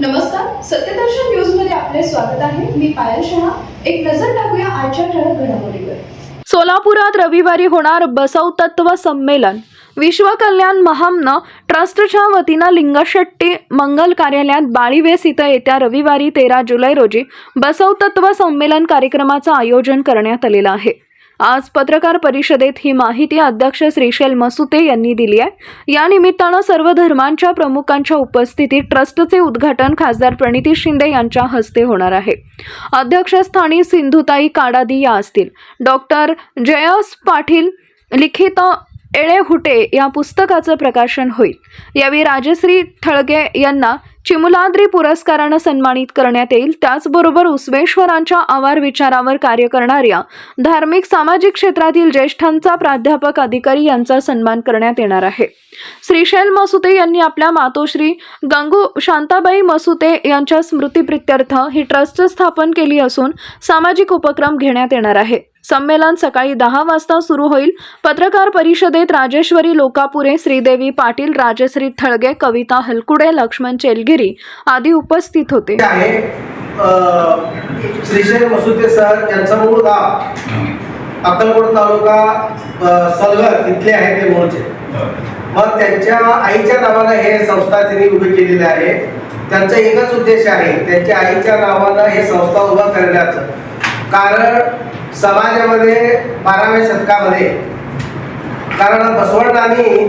नमस्कार सत्यदर्शन न्यूजमध्ये आपले स्वागत आहे. मी पायल शहा. एक नजर टाकूया आजच्या ठळक घडामोडीवर. सोलापुरात रविवारी होणार बसव तत्व संमेलन. विश्व कल्याण महामनं ट्रस्टच्या वतीनं लिंगशेट्टी मंगल कार्यालयात बाळीवेस इथं येत्या रविवारी तेरा जुलै रोजी बसवतत्व संमेलन कार्यक्रमाचं आयोजन करण्यात आलेलं आहे. आज पत्रकार परिषदेत ही माहिती अध्यक्ष श्रीशैल मसुते यांनी दिली आहे. या निमित्तानं सर्व धर्मांच्या प्रमुखांच्या उपस्थितीत ट्रस्टचे उद्घाटन खासदार प्रणिती शिंदे यांच्या हस्ते होणार आहे. अध्यक्षस्थानी सिंधुताई काडादी या असतील. डॉक्टर जयस पाटील लिखित एळे हुटे या पुस्तकाचं प्रकाशन होईल. यावेळी राजश्री ठळगे यांना चिमुलाद्री पुरस्कारानं सन्मानित करण्यात येईल. त्याचबरोबर उस्वेश्वरांच्या आवार विचारावर कार्य करणाऱ्या धार्मिक सामाजिक क्षेत्रातील ज्येष्ठांचा प्राध्यापक अधिकारी यांचा सन्मान करण्यात येणार आहे. श्रीशैल मसुते यांनी आपल्या मातोश्री गंगू शांताबाई मसुते यांच्या स्मृतीप्रित्यर्थ ही ट्रस्ट स्थापन केली असून सामाजिक उपक्रम घेण्यात येणार आहे. संमेलन सकाळी दहा वाजता सुरू होईल. पत्रकार परिषदेत राजेश्वरी लोकापुरे श्रीदेवी पाटील राजश्री थळगे कविता हलकुडे लक्ष्मण चेलगिरी आदी उपस्थित होते. आहे अ, श्रीशैल मसुते सर यांचं मूळ गाव अक्कलकोट तालुका सलगर इथले आहे ते मूळचे मग त्यांच्या आईच्या नावानं हे संस्था त्यांनी उभी केलेली आहे. त्यांचा एकच उद्देश आहे त्यांच्या आईच्या नावानं हे संस्था उभं करण्याचं. कारण समाजामध्ये बाराव्या शतकामध्ये कारण बसवण्णांनी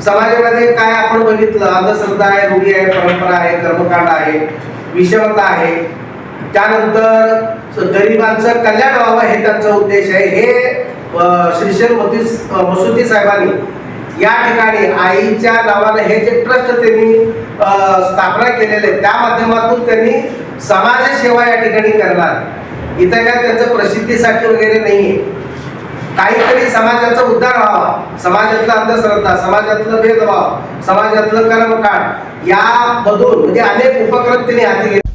समाजामध्ये काय आपण बघितलं अंधश्रद्धा आहे रूढी आहे परंपरा आहे कर्मकांड आहे विषमता आहे त्यानंतर गरिबांचं कल्याण व्हावं हे त्यांचा उद्देश आहे. हे श्रीशैल मोती मसुती साहेबांनी या ठिकाणी आईच्या नावानं हे जे ट्रस्ट त्यांनी स्थापना केलेले आहे त्या माध्यमातून त्यांनी समाजसेवा या ठिकाणी करणार इथं काय त्यांचं प्रसिद्धीसाठी वगैरे नाहीये. काहीतरी समाजाचा उद्धार व्हावा. समाजातला अंधश्रद्धा समाजातलं भेदभाव समाजातलं कर्मकांड यामधून म्हणजे अनेक उपक्रम तिने हाती घेतले.